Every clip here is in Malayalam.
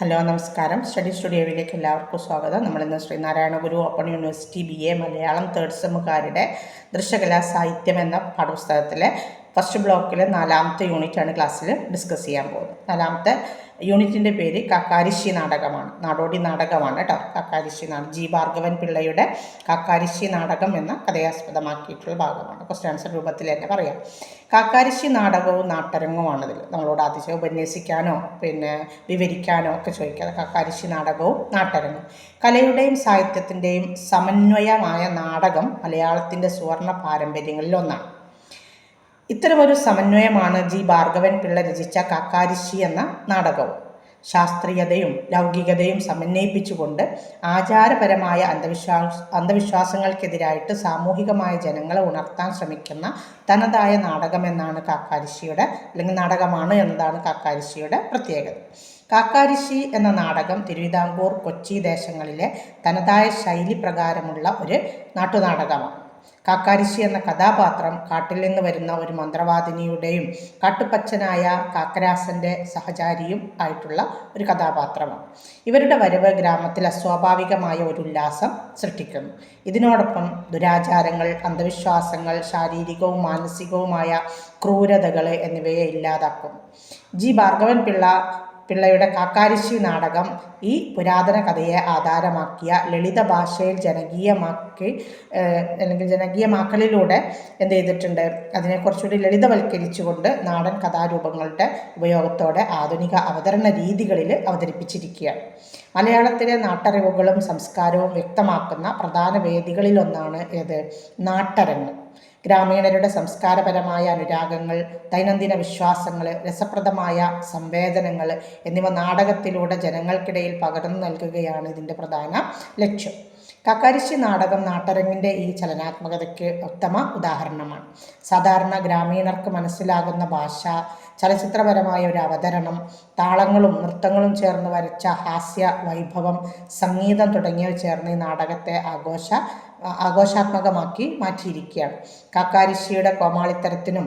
ഹലോ നമസ്കാരം. സ്റ്റഡി സ്റ്റുഡിയോയിലേക്ക് എല്ലാവർക്കും സ്വാഗതം. നമ്മളിന്ന് Sreenarayana Guru open university B A Malayalam third സെമ്മുകാരുടെ ദൃശ്യകലാ സാഹിത്യം എന്ന പാഠപുസ്തകത്തിലെ ഫസ്റ്റ് ബ്ലോക്കിലെ നാലാമത്തെ യൂണിറ്റാണ് ക്ലാസ്സിൽ ഡിസ്കസ് ചെയ്യാൻ പോകുന്നത്. നാലാമത്തെ യൂണിറ്റിന്റെ പേര് കാക്കാരിശി നാടകമാണ്. നാടോടി നാടകമാണ് കേട്ടോ. കാക്കാരിശി നാടകം. ജി ഭാർഗവൻ പിള്ളയുടെ കാക്കാരിശി നാടകം എന്ന കഥയാസ്പദമാക്കിയിട്ടുള്ള ഭാഗമാണ്. ക്വസ്റ്റ്യൻ ആൻസർ രൂപത്തിൽ തന്നെ പറയാം. കാക്കാരിശി നാടകവും നാട്ടരങ്ങുമാണിതിൽ നമ്മളോട് അതിശയം ഉപന്യസിക്കാനോ പിന്നെ വിവരിക്കാനോ ഒക്കെ ചോദിക്കാതെ കാക്കാരിശി നാടകവും നാട്ടരങ്ങും. കലയുടെയും സാഹിത്യത്തിന്റെയും സമന്വയമായ നാടകം മലയാളത്തിന്റെ സുവർണ പാരമ്പര്യങ്ങളിൽ ഒന്നാണ് ഇത്തരമൊരു സമന്വയമാണ് ജി. ഭാർഗവൻ പിള്ള രചിച്ച കാക്കാരിശി എന്ന നാടകവും. ശാസ്ത്രീയതയും ലൗകികതയും സമന്വയിപ്പിച്ചുകൊണ്ട് ആചാരപരമായ അന്ധവിശ്വാസ അന്ധവിശ്വാസങ്ങൾക്കെതിരായിട്ട് സാമൂഹികമായ ജനങ്ങളെ ഉണർത്താൻ ശ്രമിക്കുന്ന തനതായ നാടകം എന്നാണ് കാക്കാരിശിയുടെ അല്ലെങ്കിൽ നാടകമാണ് എന്നതാണ് കാക്കാരിശിയുടെ പ്രത്യേകത. കാക്കാരിശി എന്ന നാടകം തിരുവിതാംകൂർ കൊച്ചി ദേശങ്ങളിലെ തനതായ ശൈലി പ്രകാരമുള്ള ഒരു നാട്ടുനാടകമാണ്. കാക്കാരിശി എന്ന കഥാപാത്രം കാട്ടിൽ നിന്ന് വരുന്ന ഒരു മന്ത്രവാദിനിയുടെയും കാട്ടുപച്ചനായ കാക്കരാസന്റെ സഹചാരിയും ആയിട്ടുള്ള ഒരു കഥാപാത്രമാണ്. ഇവരുടെ വരവ് ഗ്രാമത്തിൽ അസ്വാഭാവികമായ ഒരു ഉല്ലാസം സൃഷ്ടിക്കുന്നു. ഇതിനോടൊപ്പം ദുരാചാരങ്ങൾ അന്ധവിശ്വാസങ്ങൾ ശാരീരികവും മാനസികവുമായ ക്രൂരതകൾ എന്നിവയെ ഇല്ലാതാക്കും ജി. ഭാർഗവൻ പിള്ള പിള്ളയുടെ കാക്കാരിശി നാടകം ഈ പുരാതന കഥയെ ആധാരമാക്കിയ ലളിത ഭാഷയിൽ ജനകീയമാക്കി അല്ലെങ്കിൽ ജനകീയമാക്കലിലൂടെ എന്ത് ചെയ്തിട്ടുണ്ട്? അതിനെ കുറച്ചുകൂടി ലളിതവൽക്കരിച്ചുകൊണ്ട് നാടൻ കഥാരൂപങ്ങളുടെ ഉപയോഗത്തോടെ ആധുനിക അവതരണ രീതികളിൽ അവതരിപ്പിച്ചിരിക്കുകയാണ്. മലയാളത്തിലെ നാട്ടറിവുകളും സംസ്കാരവും വ്യക്തമാക്കുന്ന പ്രധാന വേദികളിലൊന്നാണ് ഏത്? നാട്ടരങ്ങ്. ഗ്രാമീണരുടെ സംസ്കാരപരമായ അനുരാഗങ്ങൾ ദൈനംദിന വിശ്വാസങ്ങൾ രസപ്രദമായ സംവേദനങ്ങൾ എന്നിവ നാടകത്തിലൂടെ ജനങ്ങൾക്കിടയിൽ പകർന്നു നൽകുകയാണ് ഇതിന്റെ പ്രധാന ലക്ഷ്യം. കക്കാരിശി നാടകം നാട്ടരങ്ങിന്റെ ഈ ചലനാത്മകതയ്ക്ക് ഉത്തമ ഉദാഹരണമാണ്. സാധാരണ ഗ്രാമീണർക്ക് മനസ്സിലാകുന്ന ഭാഷ ചലച്ചിത്രപരമായ ഒരു അവതരണം താളങ്ങളും നൃത്തങ്ങളും ചേർന്ന് വരച്ച ഹാസ്യ വൈഭവം സംഗീതം തുടങ്ങിയവ ചേർന്ന് ഈ നാടകത്തെ ആഘോഷ ആഘോഷാത്മകമാക്കി മാറ്റിയിരിക്കുകയാണ്. കാക്കാരിശിയുടെ കോമാളിത്തരത്തിനും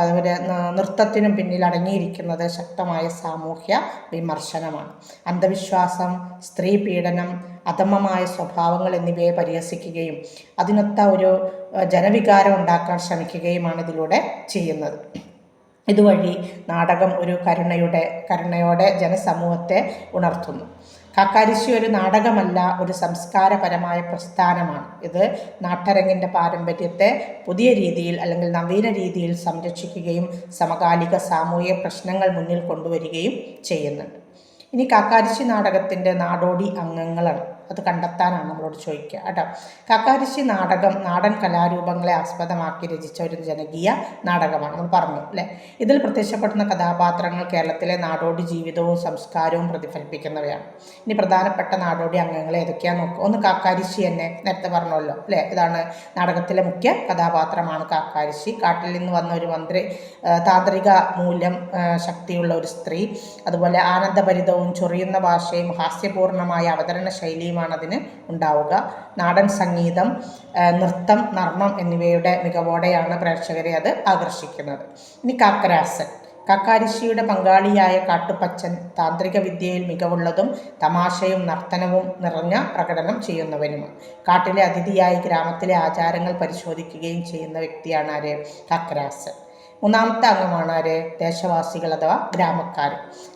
അതുപോലെ നൃത്തത്തിനും പിന്നിൽ അടങ്ങിയിരിക്കുന്നത് ശക്തമായ സാമൂഹ്യ വിമർശനമാണ്. അന്ധവിശ്വാസം സ്ത്രീ പീഡനം അധമമായ സ്വഭാവങ്ങൾ എന്നിവയെ പരിഹസിക്കുകയും അതിനൊത്ത ഒരു ജനവികാരം ഉണ്ടാക്കാൻ ശ്രമിക്കുകയുമാണ് ഇതിലൂടെ ചെയ്യുന്നത്. ഇതുവഴി നാടകം ഒരു കരുണയുടെ കരുണയോടെ ജനസമൂഹത്തെ ഉണർത്തുന്നു. കാക്കാരിശി ഒരു നാടകമല്ല ഒരു സംസ്കാരപരമായ പ്രസ്ഥാനമാണ്. ഇത് നാട്ടരങ്ങിന്റെ പാരമ്പര്യത്തെ പുതിയ രീതിയിൽ അല്ലെങ്കിൽ നവീന രീതിയിൽ സംരക്ഷിക്കുകയും സമകാലിക സാമൂഹിക പ്രശ്നങ്ങൾ മുന്നിൽ കൊണ്ടുവരികയും ചെയ്യുന്നുണ്ട്. ഇനി കാക്കാരിശി നാടകത്തിന്റെ നാടോടി അംഗങ്ങളാണ്. അത് കണ്ടെത്താനാണ് നമ്മളോട് ചോദിക്കുക. കേട്ടോ. കക്കാരിശി നാടകം നാടൻ കലാരൂപങ്ങളെ ആസ്പദമാക്കി രചിച്ച ഒരു ജനകീയ നാടകമാണ്. നമ്മൾ പറഞ്ഞു അല്ലേ? ഇതിൽ പ്രത്യക്ഷപ്പെടുന്ന കഥാപാത്രങ്ങൾ കേരളത്തിലെ നാടോടി ജീവിതവും സംസ്കാരവും പ്രതിഫലിപ്പിക്കുന്നവയാണ്. ഇനി പ്രധാനപ്പെട്ട നാടോടി അംഗങ്ങൾ ഏതൊക്കെയാണെന്ന് നോക്കുക? ഒന്ന് കാക്കാരിശി എന്നെ നേരത്തെ പറഞ്ഞല്ലോ അല്ലേ? ഇതാണ് നാടകത്തിലെ മുഖ്യ കഥാപാത്രമാണ് കാക്കാരിശി. കാട്ടിൽ നിന്ന് വന്ന ഒരു മന്ത്രി താന്ത്രിക മൂല്യം ശക്തിയുള്ള ഒരു സ്ത്രീ അതുപോലെ ആനന്ദഭരിതവും ചൊറിയുന്ന ഭാഷയും ഹാസ്യപൂർണമായ അവതരണ ശൈലിയും താല്പര്യമാണ് അതിന് ഉണ്ടാവുക. നാടൻ സംഗീതം നൃത്തം നർമ്മം എന്നിവയുടെ മികവോടെയാണ് പ്രേക്ഷകരെ അത് ആകർഷിക്കുന്നത്. ഇനി കാക്കരാസൻ. കക്കാരിശിയുടെ പങ്കാളിയായ കാട്ടുപച്ചൻ താന്ത്രിക വിദ്യയിൽ മികവുള്ളതും തമാശയും നർത്തനവും നിറഞ്ഞ പ്രകടനം ചെയ്യുന്നവനുമാണ് കാട്ടിലെ അതിഥിയായി ഗ്രാമത്തിലെ ആചാരങ്ങൾ പരിശോധിക്കുകയും ചെയ്യുന്ന വ്യക്തിയാണ് ആര്? കക്കരാസൻ. മൂന്നാമത്തെ അംഗമാണ് ആര്? ദേശവാസികൾ അഥവാ ഗ്രാമക്കാർ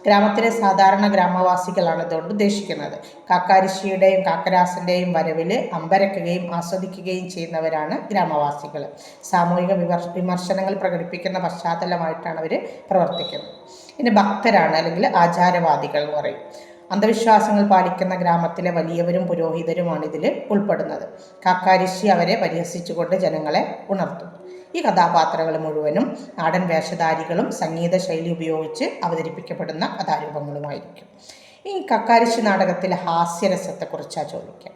ഗ്രാമത്തിലെ സാധാരണ ഗ്രാമവാസികളാണ് ഇതുകൊണ്ട് ഉദ്ദേശിക്കുന്നത്. കാക്കാരിശിയുടെയും കാക്കരാസിന്റെയും വരവിൽ അമ്പരക്കുകയും ആസ്വദിക്കുകയും ചെയ്യുന്നവരാണ് ഗ്രാമവാസികൾ സാമൂഹിക വിമർശനങ്ങൾ പ്രകടിപ്പിക്കുന്ന പശ്ചാത്തലമായിട്ടാണ് അവർ പ്രവർത്തിക്കുന്നത്. പിന്നെ ഭക്തരാണ് അല്ലെങ്കിൽ ആചാരവാദികൾ എന്ന് പറയും. അന്ധവിശ്വാസങ്ങൾ പാലിക്കുന്ന ഗ്രാമത്തിലെ വലിയവരും പുരോഹിതരുമാണ് ഇതിൽ ഉൾപ്പെടുന്നത്. കാക്കാരിശി അവരെ പരിഹസിച്ചുകൊണ്ട് ജനങ്ങളെ ഉണർത്തും. ഈ കഥാപാത്രങ്ങൾ മുഴുവനും നാടൻ വേഷധാരികളും സംഗീത ശൈലി ഉപയോഗിച്ച് അവതരിപ്പിക്കപ്പെടുന്ന കഥാരൂപങ്ങളുമായിരിക്കും. ഈ കക്കാരിശി നാടകത്തിലെ ഹാസ്യരസത്തെക്കുറിച്ചാണ് ചോദിക്കുക.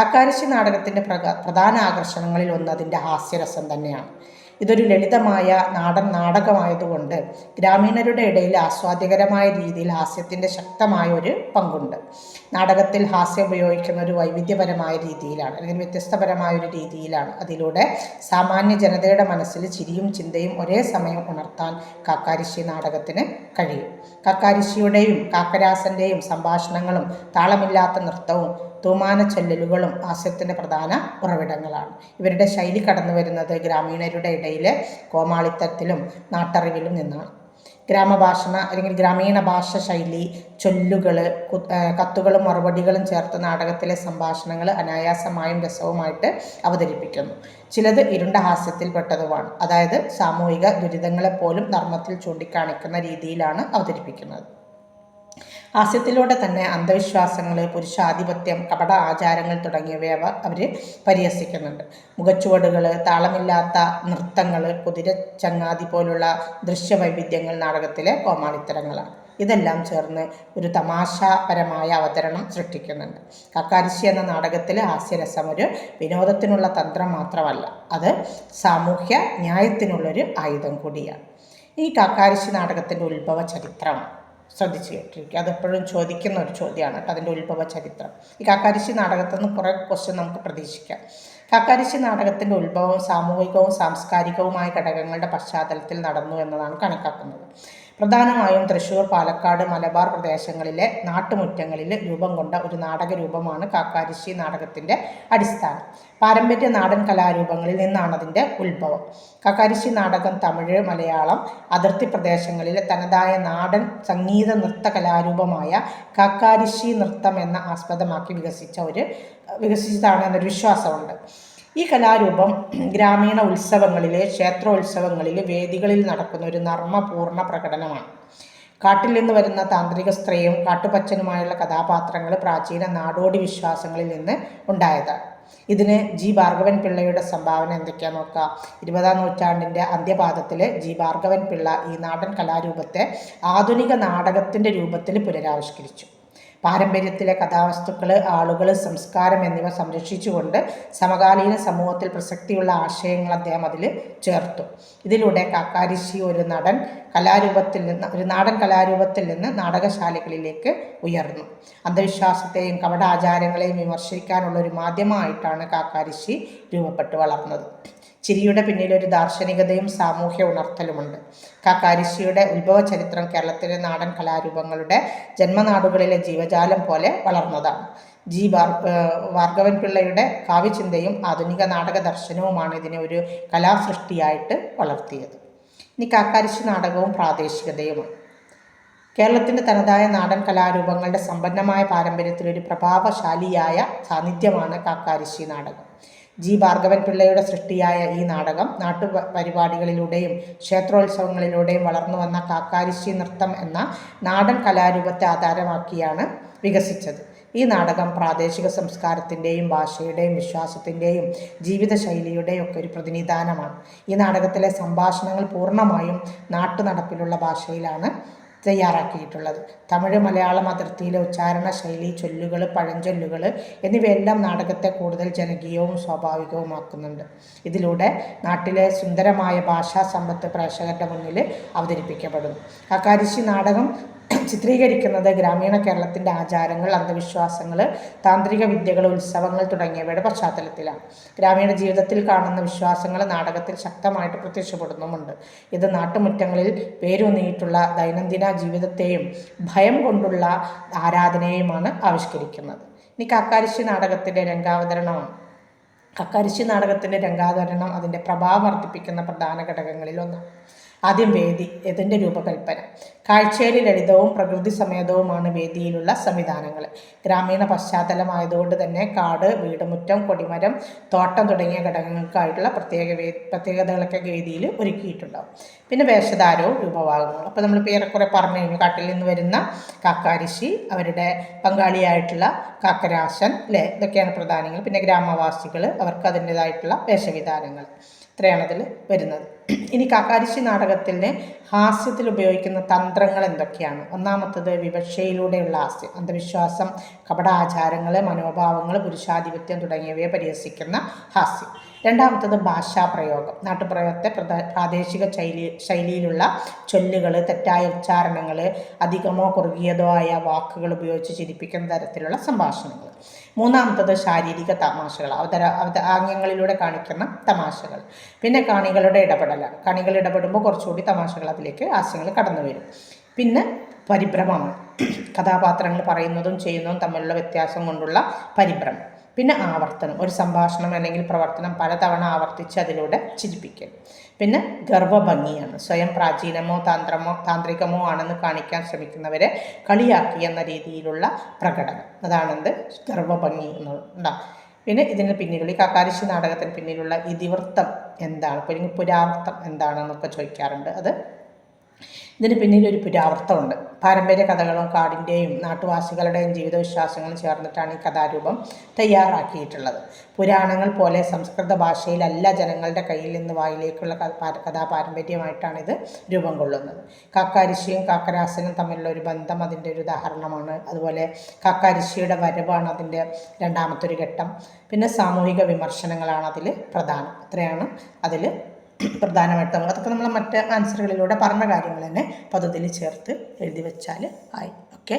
കക്കാരിശി നാടകത്തിന്റെ പ്രധാന ആകർഷണങ്ങളിൽ ഒന്ന് അതിന്റെ ഹാസ്യരസം തന്നെയാണ്. ഇതൊരു ലളിതമായ നാടൻ നാടകമായതുകൊണ്ട് ഗ്രാമീണരുടെ ഇടയിൽ ആസ്വാദ്യകരമായ രീതിയിൽ ഹാസ്യത്തിന്റെ ശക്തമായ ഒരു പങ്കുണ്ട്. നാടകത്തിൽ ഹാസ്യം ഉപയോഗിക്കുന്ന ഒരു വൈവിധ്യപരമായ രീതിയിലാണ് അല്ലെങ്കിൽ വ്യത്യസ്തപരമായ ഒരു രീതിയിലാണ്. അതിലൂടെ സാമാന്യ ജനതയുടെ മനസ്സിൽ ചിരിയും ചിന്തയും ഒരേ സമയം ഉണർത്താൻ കാക്കാരിശി നാടകത്തിന് കഴിയും. കക്കാരിശിയുടെയും കാക്കരാസന്റെയും സംഭാഷണങ്ങളും താളമില്ലാത്ത നൃത്തവും തൂമാന ചെല്ലലുകളും ഹാസ്യത്തിന്റെ പ്രധാന ഉറവിടങ്ങളാണ്. ഇവരുടെ ശൈലി കടന്നു വരുന്നത് ഗ്രാമീണരുടെ ഇടയിലെ കോമാളിത്തത്തിലും നാട്ടറിവിലും നിന്നാണ്. ഗ്രാമഭാഷണ അല്ലെങ്കിൽ ഗ്രാമീണ ഭാഷ ശൈലി ചൊല്ലുകൾ കത്തുകളും മറുപടികളും ചേർത്ത് നാടകത്തിലെ സംഭാഷണങ്ങൾ അനായാസമായും രസവുമായിട്ട് അവതരിപ്പിക്കുന്നു. ചിലത് ഇരുണ്ട ഹാസ്യത്തിൽപ്പെട്ടതുമാണ്. അതായത് സാമൂഹിക ദുരിതങ്ങളെപ്പോലും ധർമ്മത്തിൽ ചൂണ്ടിക്കാണിക്കുന്ന രീതിയിലാണ് അവതരിപ്പിക്കുന്നത്. ഹാസ്യത്തിലൂടെ തന്നെ അന്ധവിശ്വാസങ്ങൾ പുരുഷാധിപത്യം കപട ആചാരങ്ങൾ തുടങ്ങിയവ അവർ പരിഹസിക്കുന്നുണ്ട്. മുഖച്ചുവടുകൾ താളമില്ലാത്ത നൃത്തങ്ങൾ കുതിര ചങ്ങാതി പോലുള്ള ദൃശ്യവൈവിധ്യങ്ങൾ നാടകത്തിലെ കോമാളിത്തരങ്ങളാണ്. ഇതെല്ലാം ചേർന്ന് ഒരു തമാശാപരമായ അവതരണം സൃഷ്ടിക്കുന്നുണ്ട്. കക്കാരിശി എന്ന നാടകത്തിൽ ഹാസ്യരസം ഒരു വിനോദത്തിനുള്ള തന്ത്രം മാത്രമല്ല അത് സാമൂഹ്യ ന്യായത്തിനുള്ളൊരു ആയുധം കൂടിയാണ്. ഈ കാക്കാരിശി നാടകത്തിന്റെ ഉത്ഭവ ചരിത്രമാണ് ശ്രദ്ധിച്ച് കേട്ടിരിക്കുക അതെപ്പോഴും ചോദിക്കുന്ന ഒരു ചോദ്യമാണ് കേട്ടോ അതിന്റെ ഉത്ഭവ ചരിത്രം ഈ കാക്കാരിശി നാടകത്തിൽ നിന്ന് കുറേ ക്വസ്റ്റ്യൻ നമുക്ക് പ്രതീക്ഷിക്കാം. കാക്കാരിശി നാടകത്തിന്റെ ഉത്ഭവം സാമൂഹികവും സാംസ്കാരികവുമായ ഘടകങ്ങളുടെ പശ്ചാത്തലത്തിൽ നടന്നു എന്നതാണ് കണക്കാക്കുന്നത്. പ്രധാനമായും തൃശ്ശൂർ പാലക്കാട് മലബാർ പ്രദേശങ്ങളിലെ നാട്ടുമുറ്റങ്ങളിൽ രൂപം കൊണ്ട ഒരു നാടക രൂപമാണ് കാക്കാരിശി നാടകത്തിന്റെ അടിസ്ഥാനം. പാരമ്പര്യ നാടൻ കലാരൂപങ്ങളിൽ നിന്നാണ് അതിന്റെ ഉത്ഭവം. കാക്കാരിശി നാടകം തമിഴ് മലയാളം അതിർത്തി പ്രദേശങ്ങളിലെ തനതായ നാടൻ സംഗീത നൃത്ത കലാരൂപമായ കാക്കാരിശി നൃത്തം എന്ന ആസ്പദമാക്കി വികസിച്ച ഒരു വികസിച്ചതാണ് എന്നൊരു വിശ്വാസമുണ്ട്. ഈ കലാരൂപം ഗ്രാമീണ ഉത്സവങ്ങളിലെ ക്ഷേത്രോത്സവങ്ങളിലെ വേദികളിൽ നടക്കുന്ന ഒരു നർമ്മപൂർണ പ്രകടനമാണ്. കാട്ടിൽ നിന്ന് വരുന്ന താന്ത്രിക സ്ത്രീയും കാട്ടുപച്ചനുമായുള്ള കഥാപാത്രങ്ങൾ പ്രാചീന നാടോടി വിശ്വാസങ്ങളിൽ നിന്ന് ഉണ്ടായതാണ്. ഇതിന് ജി. ഭാർഗവൻ പിള്ളയുടെ സംഭാവന എന്തൊക്കെയാണ് നോക്കുക ഇരുപതാം നൂറ്റാണ്ടിന്റെ അന്ത്യപാദത്തിൽ ജി. ഭാർഗവൻ പിള്ള ഈ നാടൻ കലാരൂപത്തെ ആധുനിക നാടകത്തിന്റെ രൂപത്തിൽ പുനരാവിഷ്കരിച്ചു. പാരമ്പര്യത്തിലെ കഥാവസ്തുക്കൾ ആളുകൾ സംസ്കാരം എന്നിവ സംരക്ഷിച്ചുകൊണ്ട് സമകാലീന സമൂഹത്തിൽ പ്രസക്തിയുള്ള ആശയങ്ങൾ അദ്ദേഹം അതിൽ ചേർത്തു. ഇതിലൂടെ കാക്കാരിശി ഒരു നടൻ കലാരൂപത്തിൽ നിന്ന് ഒരു നാടൻ കലാരൂപത്തിൽ നിന്ന് നാടകശാലകളിലേക്ക് ഉയർന്നു. അന്ധവിശ്വാസത്തെയും കപടാചാരങ്ങളെയും വിമർശിക്കാനുള്ള ഒരു മാധ്യമമായിട്ടാണ് കാക്കാരിശി രൂപപ്പെട്ടു വളർന്നത്. ചിരിയുടെ പിന്നിൽ ഒരു ദാർശനികതയും സാമൂഹ്യ ഉണർത്തലുമുണ്ട്. കാക്കാരിശിയുടെ ഉത്ഭവ ചരിത്രം കേരളത്തിലെ നാടൻ കലാരൂപങ്ങളുടെ ജന്മനാടുകളിലെ ജീവജാലം പോലെ വളർന്നതാണ്. ജി. വാർ ഭാർഗവൻ പിള്ളയുടെ കാവ്യചിന്തയും ആധുനിക നാടക ദർശനവുമാണ് ഇതിനെ ഒരു കലാസൃഷ്ടിയായിട്ട് വളർത്തിയത്. ഇനി കാക്കാരിശി നാടകവും പ്രാദേശികതയുമാണ്. കേരളത്തിന്റെ തനതായ നാടൻ കലാരൂപങ്ങളുടെ സമ്പന്നമായ പാരമ്പര്യത്തിലൊരു പ്രഭാവശാലിയായ സാന്നിധ്യമാണ് കാക്കാരിശി നാടകം. ജി ഭാർഗവൻ പിള്ളയുടെ സൃഷ്ടിയായ ഈ നാടകം നാട്ടു പരിപാടികളിലൂടെയും ക്ഷേത്രോത്സവങ്ങളിലൂടെയും വളർന്നു വന്ന കാക്കാരിശി നൃത്തം എന്ന നാടൻ കലാരൂപത്തെ ആധാരമാക്കിയാണ് വികസിച്ചത്. ഈ നാടകം പ്രാദേശിക സംസ്കാരത്തിന്റെയും ഭാഷയുടെയും വിശ്വാസത്തിന്റെയും ജീവിതശൈലിയുടെയും ഒക്കെ ഒരു പ്രതിനിധാനമാണ്. ഈ നാടകത്തിലെ സംഭാഷണങ്ങൾ പൂർണമായും നാട്ടുനടപ്പിലുള്ള ഭാഷയിലാണ് തയ്യാറാക്കിയിട്ടുള്ളത്. തമിഴ് മലയാളം അതിർത്തിയിലെ ഉച്ചാരണ ശൈലി ചൊല്ലുകൾ പഴഞ്ചൊല്ലുകൾ എന്നിവയെല്ലാം നാടകത്തെ കൂടുതൽ ജനകീയവും സ്വാഭാവികവുമാക്കുന്നുണ്ട്. ഇതിലൂടെ നാട്ടിലെ സുന്ദരമായ ഭാഷാ സമ്പത്ത് പ്രേക്ഷകരുടെ മുന്നിൽ അവതരിപ്പിക്കപ്പെടുന്നു. അക്കാരിശി നാടകം ചിത്രീകരിക്കുന്നത് ഗ്രാമീണ കേരളത്തിന്റെ ആചാരങ്ങൾ അന്ധവിശ്വാസങ്ങൾ താന്ത്രിക വിദ്യകൾ ഉത്സവങ്ങൾ തുടങ്ങിയവയുടെ പശ്ചാത്തലത്തിലാണ്. ഗ്രാമീണ ജീവിതത്തിൽ കാണുന്ന വിശ്വാസങ്ങൾ നാടകത്തിൽ ശക്തമായിട്ട് പ്രത്യക്ഷപ്പെടുന്നുമുണ്ട്. ഇത് നാട്ടുമുറ്റങ്ങളിൽ പേരൂന്നിയിട്ടുള്ള ദൈനംദിന ജീവിതത്തെയും ഭയം കൊണ്ടുള്ള ആരാധനയെയുമാണ് ആവിഷ്കരിക്കുന്നത്. ഇനി കാക്കാരിശി നാടകത്തിന്റെ രംഗാവതരണമാണ്. കക്കരിശി നാടകത്തിന്റെ രംഗാവതരണം അതിന്റെ പ്രഭാവം വർദ്ധിപ്പിക്കുന്ന പ്രധാന ഘടകങ്ങളിൽ ഒന്നാണ് ആദ്യം വേദി ഇതിന്റെ രൂപകൽപ്പന? കാഴ്ചയിൽ ലളിതവും പ്രകൃതി സമേതവുമാണ് വേദിയിലുള്ള സംവിധാനങ്ങൾ. ഗ്രാമീണ പശ്ചാത്തലമായതുകൊണ്ട് തന്നെ കാട് വീടുമുറ്റം കൊടിമരം തോട്ടം തുടങ്ങിയ ഘടകങ്ങൾക്കായിട്ടുള്ള പ്രത്യേക വേ പ്രത്യേകതകളൊക്കെ വേദിയിൽ ഒരുക്കിയിട്ടുണ്ടാവും. പിന്നെ വേഷധാരവും രൂപഭാഗങ്ങളും. അപ്പോൾ നമ്മൾ ഏറെക്കുറെ പറഞ്ഞു കഴിഞ്ഞു. കാട്ടിൽ നിന്ന് വരുന്ന കാക്കാരിശി അവരുടെ പങ്കാളിയായിട്ടുള്ള കാക്കരാശൻ അല്ലേ ഇതൊക്കെയാണ് പ്രധാനങ്ങൾ. പിന്നെ ഗ്രാമവാസികൾ അവർക്ക് അതിന്റെതായിട്ടുള്ള വേഷവിധാനങ്ങൾ. ഇത്രയാണ് അതിൽ വരുന്നത്. ഇനി കാക്കാരിശി നാടകത്തിന്റെ ഹാസ്യത്തിൽ ഉപയോഗിക്കുന്ന തന്ത്രങ്ങൾ എന്തൊക്കെയാണ്? ഒന്നാമത്തത് വിവക്ഷയിലൂടെയുള്ള ഹാസ്യം അന്ധവിശ്വാസം കപടാചാരങ്ങൾ മനോഭാവങ്ങൾ പുരുഷാധിപത്യം തുടങ്ങിയവയെ പരിഹസിക്കുന്ന ഹാസ്യം. രണ്ടാമത്തത് ഭാഷാപ്രയോഗം. നാട്ടുപ്രയോഗത്തെ പ്രാദേശിക ശൈലി ശൈലിയിലുള്ള ചൊല്ലുകൾ തെറ്റായ ഉച്ചാരണങ്ങൾ അധികമോ കുറുകിയതോ ആയ വാക്കുകൾ ഉപയോഗിച്ച് ചിരിപ്പിക്കുന്ന തരത്തിലുള്ള സംഭാഷണങ്ങൾ മൂന്നാമത്തത് ശാരീരിക തമാശകൾ അവതര അവതാംഗങ്ങളിലൂടെ കാണിക്കുന്ന തമാശകൾ. പിന്നെ കാണികളുടെ ഇടപെടലാണ് കാണികൾ ഇടപെടുമ്പോൾ കുറച്ചുകൂടി തമാശകൾ അതിലേക്ക് ആശയങ്ങൾ കടന്നു വരും. പിന്നെ പരിഭ്രമമാണ് കഥാപാത്രങ്ങൾ പറയുന്നതും ചെയ്യുന്നതും തമ്മിലുള്ള വ്യത്യാസം കൊണ്ടുള്ള പരിഭ്രമം. പിന്നെ ആവർത്തനം ഒരു സംഭാഷണം അല്ലെങ്കിൽ പ്രവർത്തനം പലതവണ ആവർത്തിച്ച് അതിലൂടെ ചിരിപ്പിക്കൽ പിന്നെ ഗർഭഭംഗിയാണ് സ്വയം പ്രാചീനമോ താന്ത്രമോ താന്ത്രികമോ ആണെന്ന് കാണിക്കാൻ ശ്രമിക്കുന്നവരെ കളിയാക്കി എന്ന രീതിയിലുള്ള പ്രകടനം. അതാണെന്ത്? ഗർഭഭംഗി എന്നുള്ള പിന്നെ ഇതിന് പിന്നിലുള്ള ഈ കക്കാരിശി നാടകത്തിന് പിന്നിലുള്ള ഇതിവൃത്തം എന്താണ്? പുരാവൃത്തം എന്താണെന്നൊക്കെ ചോദിക്കാറുണ്ട്. അത് ഇതിന് പിന്നിൽ ഒരു പുരാവൃത്തമുണ്ട് പാരമ്പര്യ കഥകളും കാടിന്റെയും നാട്ടുവാസികളുടെയും ജീവിതവിശ്വാസങ്ങളും ചേർന്നിട്ടാണ് ഈ കഥാരൂപം തയ്യാറാക്കിയിട്ടുള്ളത്. പുരാണങ്ങൾ പോലെ സംസ്കൃത ഭാഷയിലല്ല ജനങ്ങളുടെ കയ്യിൽ നിന്ന് വായിലേക്കുള്ള കഥാപാരമ്പര്യമായിട്ടാണ് ഇത് രൂപം കൊള്ളുന്നത്. കാക്കാരിശിയും കാക്കരാസനും തമ്മിലുള്ള ഒരു ബന്ധം അതിന്റെ ഒരു ഉദാഹരണമാണ്. അതുപോലെ കാക്കാരിശിയുടെ വരവാണ് അതിന്റെ രണ്ടാമത്തെ ഒരു ഘട്ടം. പിന്നെ സാമൂഹിക വിമർശനങ്ങളാണ് അതിൽ പ്രധാനം. ഇത്രയാണ് അതിൽ പ്രധാനമായിട്ടും അതൊക്കെ നമ്മൾ മറ്റ് ആൻസറുകളിലൂടെ പറഞ്ഞ കാര്യങ്ങൾ തന്നെ പദ്ധതിയിൽ ചേർത്ത് എഴുതി വെച്ചാൽ ആയി. ഓക്കെ